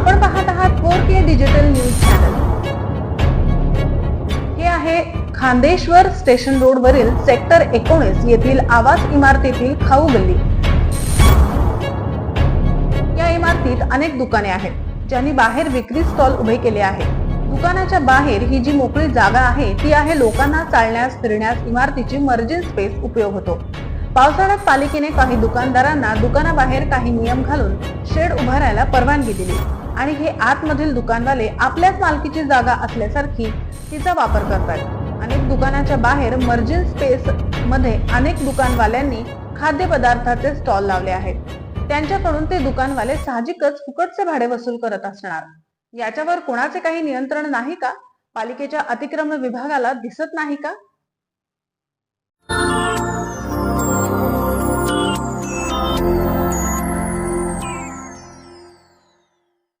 आपण पाहत आहात four K digital news channel. हे आहे खांदेश्वर स्टेशन रोड वरील सेक्टर एकोणीस येथील आवास इमारतीतील खाऊ गल्ली. या इमारतीत अनेक दुकाने आहेत ज्यांनी बाहेर विक्री स्टॉल उभे केले आहेत. दुकानाच्या बाहेर ही जी मोकळी जागा आहे ती आहे लोकांना चालण्यास फिरण्यास इमारतीची मर्जिन स्पेस उपयोग होतो. पावसाळ्यात पालिकेने काही दुकानदारांना दुकानाबाहेर काही नियम घालून शेड उभारायला परवानगी दिली. आणि हे आतमधील दुकानवाले आपल्याच मालकीची जागा असल्यासारखी तिचा वापर करतात. अनेक दुकानाच्या बाहेर मर्जिन स्पेस मध्ये अनेक दुकानवाल्यांनी खाद्यपदार्थाचे स्टॉल लावले आहेत. त्यांच्याकडून ते दुकानवाले साहजिकच फुकटचे भाडे वसूल करत असणार. याच्यावर कोणाचे काही नियंत्रण नाही का? पालिकेच्या अतिक्रमण विभागाला दिसत नाही का?